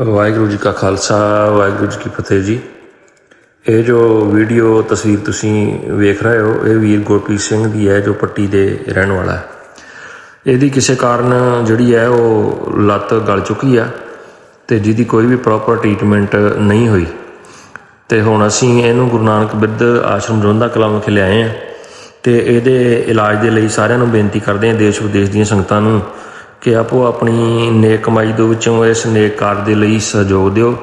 ਵਾਹਿਗੁਰੂ ਜੀ ਕਾ ਖਾਲਸਾ, ਵਾਹਿਗੁਰੂ ਜੀ ਕੀ ਫਤਿਹ ਜੀ। ਇਹ ਜੋ ਵੀਡੀਓ ਤਸਵੀਰ ਤੁਸੀਂ ਵੇਖ ਰਹੇ ਹੋ, ਇਹ ਵੀਰ ਗੁਰਪ੍ਰੀਤ ਸਿੰਘ ਦੀ ਹੈ, ਜੋ ਪੱਟੀ ਦੇ ਰਹਿਣ ਵਾਲਾ ਹੈ। ਇਹਦੀ ਕਿਸੇ ਕਾਰਨ ਜਿਹੜੀ ਹੈ, ਉਹ ਲੱਤ ਗਲ ਚੁੱਕੀ ਆ ਤੇ ਜਿਹਦੀ ਕੋਈ ਵੀ ਪ੍ਰੋਪਰ ਟ੍ਰੀਟਮੈਂਟ ਨਹੀਂ ਹੋਈ। ਤੇ ਹੁਣ ਅਸੀਂ ਇਹਨੂੰ ਗੁਰੂ ਨਾਨਕ ਬਿਰਧ ਆਸ਼ਰਮ ਜੋਂਦਾ ਕਲਾਂ ਵਿਖੇ ਲਿਆਏ ਆ ਤੇ ਇਹਦੇ ਇਲਾਜ ਦੇ ਲਈ ਸਾਰਿਆਂ ਨੂੰ ਬੇਨਤੀ ਕਰਦੇ ਹਾਂ ਦੇਸ਼ ਵਿਦੇਸ਼ ਦੀਆਂ ਸੰਗਤਾਂ ਨੂੰ ਕਿ ਆਪੋ ਆਪਣੀ ਨੇਕ ਕਮਾਈ ਦੇ ਵਿੱਚੋਂ ਇਸ ਨੇਕ ਕਾਰ ਦੇ ਲਈ ਸਹਿਯੋਗ ਦਿਓ,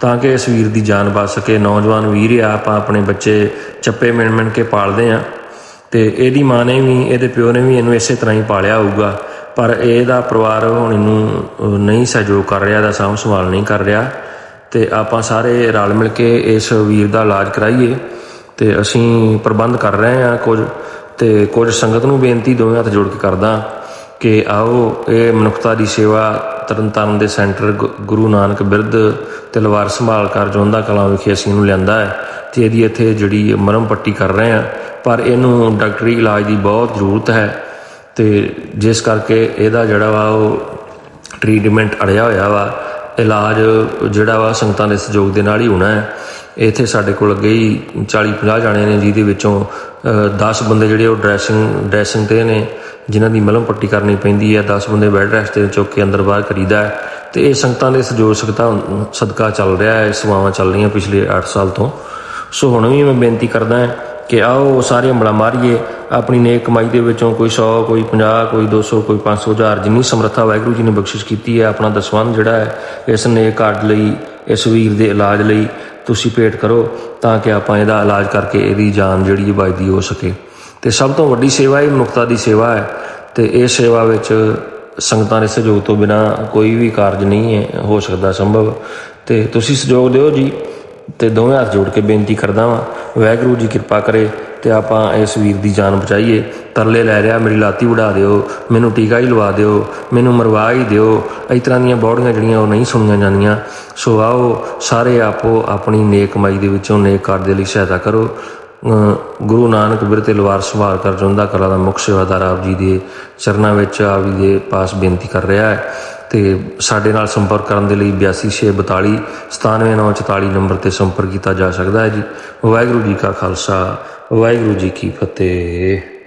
ਤਾਂ ਕਿ ਇਸ ਵੀਰ ਦੀ ਜਾਨ ਬਚ ਸਕੇ। ਨੌਜਵਾਨ ਵੀਰ ਆ ਆਪਾਂ ਆਪਣੇ ਬੱਚੇ ਚੱਪੇ ਮਿਣ ਮਿਣ ਕੇ ਪਾਲਦੇ ਆ ਤੇ ਇਹਦੀ ਮਾਂ ਨੇ ਵੀ, ਇਹਦੇ ਪਿਓ ਨੇ ਵੀ ਇਹਨੂੰ ਇਸੇ ਤਰ੍ਹਾਂ ਹੀ ਪਾਲਿਆ ਹੋਊਗਾ। ਪਰ ਇਹਦਾ ਪਰਿਵਾਰ ਹੁਣ ਇਹਨੂੰ ਨਹੀਂ ਸਹਿਯੋਗ ਕਰ ਰਿਹਾ ਦਾ ਸਾਂਭ ਸੰਭਾਲ ਨਹੀਂ ਕਰ ਰਿਹਾ ਤੇ ਆਪਾਂ ਸਾਰੇ ਰਲ ਮਿਲ ਕੇ ਇਸ ਵੀਰ ਦਾ ਇਲਾਜ ਕਰਾਈਏ ਤੇ ਅਸੀਂ ਪ੍ਰਬੰਧ ਕਰ ਰਹੇ ਹਾਂ ਕੁਝ ਤੇ ਕੁਝ ਸੰਗਤ ਨੂੰ ਬੇਨਤੀ ਦੋਵੇਂ ਹੱਥ ਜੋੜ ਕੇ ਕਰਦਾ। ਕਿ ਆਓ ਇਹ ਮਨੁੱਖਤਾ ਦੀ ਸੇਵਾ ਤਰਨਤਾਰਨ ਦੇ ਸੈਂਟਰ ਗੁ- ਗੁਰੂ ਨਾਨਕ ਬਿਰਧ ਤਲਵਾਰ ਸੰਭਾਲ ਕਰ ਜੋਂਦਾ ਕਲਾਂ ਵਿਖੇ ਅਸੀਂ ਇਹਨੂੰ ਲਿਆਂਦਾ ਹੈ ਤੇ ਇਹਦੀ ਇੱਥੇ ਜਿਹੜੀ ਮਰਮ ਪੱਟੀ ਕਰ ਰਹੇ ਹਾਂ, ਪਰ ਇਹਨੂੰ ਡਾਕਟਰੀ ਇਲਾਜ ਦੀ ਬਹੁਤ ਜ਼ਰੂਰਤ ਹੈ ਤੇ ਜਿਸ ਕਰਕੇ ਇਹਦਾ ਜਿਹੜਾ ਵਾ ਉਹ ਟ੍ਰੀਟਮੈਂਟ ਅੜਿਆ ਹੋਇਆ ਵਾ, ਇਲਾਜ ਜਿਹੜਾ ਵਾ ਸੰਗਤਾਂ ਦੇ ਸਹਿਯੋਗ ਦੇ ਨਾਲ ਹੀ ਹੋਣਾ ਹੈ। ਇੱਥੇ ਸਾਡੇ ਕੋਲ ਅੱਗੇ ਹੀ 40 50 ਜਾਣੇ ਨੇ ਜਿਹਦੇ ਵਿੱਚੋਂ 10 ਬੰਦੇ ਜਿਹੜੇ ਉਹ ਡਰੈਸਿੰਗ ਡਰੈਸਿੰਗ ਤੇ ਨੇ। ਜਿਨ੍ਹਾਂ ਦੀ ਮਲਮ ਪੱਟੀ ਕਰਨੀ ਪੈਂਦੀ ਹੈ 10 ਬੰਦੇ ਬੈੱਡ ਰੈਸਟ ਤੇ ਚੁੱਕ ਕੇ ਅੰਦਰ ਬਾਹਰ ਕਰੀਦਾ ਹੈ। ਤੇ ਇਹ ਸੰਗਤਾਂ ਦੇ ਸਹਿਯੋਗ ਸਕਤਾ ਸਦਕਾ ਚੱਲ ਰਿਹਾ ਹੈ ਸੇਵਾਵਾਂ ਚੱਲ ਰਹੀਆਂ ਪਿਛਲੇ 8 ਸਾਲ ਤੋਂ। ਸੋ ਹੁਣ ਵੀ ਮੈਂ ਬੇਨਤੀ ਕਰਦਾ ਹਾਂ ਕਿ ਆਓ ਸਾਰੇ ਹੰਬਲਾ ਮਾਰੀਏ, ਆਪਣੀ ਨੇਕ ਕਮਾਈ ਦੇ ਵਿੱਚੋਂ ਕੋਈ 100 ਕੋਈ 50 ਕੋਈ 200 ਕੋਈ 500 ਹਜ਼ਾਰ ਜਿੰਨੀ ਸਮਰੱਥਾ ਵਾਹਿਗੁਰੂ ਜੀ ਨੇ ਬਖਸ਼ਿਸ਼ ਕੀਤੀ ਹੈ, ਆਪਣਾ ਦਸਵੰਧ ਜਿਹੜਾ ਹੈ, ਇਸ ਨੇਕ ਕਾਰਜ ਲਈ, ਇਸ ਵੀਰ ਦੇ ਇਲਾਜ ਲਈ ਤੁਸੀਂ ਭੇਟ ਕਰੋ ਤਾਂ ਕਿ ਆਪਾਂ ਇਹਦਾ ਇਲਾਜ ਕਰਕੇ ਇਹਦੀ ਜਾਨ ਜਿਹੜੀ ਹੈ ਹੋ ਸਕੇ। ਤੇ ਸਭ ਤੋਂ ਵੱਡੀ ਸੇਵਾ ਹੀ ਮਨੁੱਖਤਾ ਦੀ ਸੇਵਾ ਹੈ ਤੇ ਇਹ ਸੇਵਾ ਵਿੱਚ ਸੰਗਤਾਂ ਦੇ ਸਹਿਯੋਗ ਤੋਂ ਬਿਨਾ ਕੋਈ ਵੀ ਕਾਰਜ ਨਹੀਂ ਹੈ, ਹੋ ਸਕਦਾ ਸੰਭਵ। ਤੇ ਤੁਸੀਂ ਸਹਿਯੋਗ ਦਿਓ ਜੀ ਤੇ ਦੋਵੇਂ ਹੱਥ ਜੋੜ ਕੇ ਬੇਨਤੀ ਕਰਦਾ ਵਾਂ, ਵਾਹਿਗੁਰੂ ਜੀ ਕਿਰਪਾ ਕਰੇ ਤੇ ਆਪਾਂ ਇਸ ਵੀਰ ਦੀ ਜਾਨ ਬਚਾਈਏ। ਤਰਲੇ ਲੈ ਰਿਹਾ, ਮੇਰੀ ਲਾਤੀ ਵੜਾ ਦਿਓ, ਮੈਨੂੰ ਟੀਕਾ ਹੀ ਲਵਾ ਦਿਓ, ਮੈਨੂੰ ਮਰਵਾ ਹੀ ਦਿਓ। ਇਸ ਤਰ੍ਹਾਂ ਦੀਆਂ ਬੌੜੀਆਂ ਜਿਹੜੀਆਂ ਉਹ ਨਹੀਂ ਸੁਣੀਆਂ ਜਾਂਦੀਆਂ। ਸੋ ਆਓ, ਸਾਰੇ ਆਪੋ ਆਪਣੀ ਨੇਕ ਕਮਾਈ ਦੇ ਵਿੱਚੋਂ ਨੇਕ ਕਾਰਜ ਦੇ ਲਈ ਸਹਾਇਤਾ ਕਰੋ। ਗੁਰੂ ਨਾਨਕ ਬਿਰਤੇ ਲਵਾਰ ਸੰਭਾਲ ਕਰ ਜੁੰਦਾ ਕਲਾ ਦਾ ਮੁੱਖ ਸੇਵਾਦਾਰ ਆਪ ਜੀ ਦੇ ਚਰਨਾਂ ਵਿੱਚ ਆਪ ਜੀ ਦੇ ਪਾਸ ਬੇਨਤੀ ਕਰ ਰਿਹਾ ਹੈ ਤੇ ਸਾਡੇ ਨਾਲ ਸੰਪਰਕ ਕਰਨ ਦੇ ਲਈ 8242 97944 ਨੰਬਰ ਤੇ ਸੰਪਰਕ ਕੀਤਾ ਜਾ ਸਕਦਾ ਹੈ ਜੀ। ਵਾਹਿਗੁਰੂ ਜੀ ਕਾ ਖਾਲਸਾ, ਵਾਹਿਗੁਰੂ ਜੀ ਕੀ ਫਤਿਹ।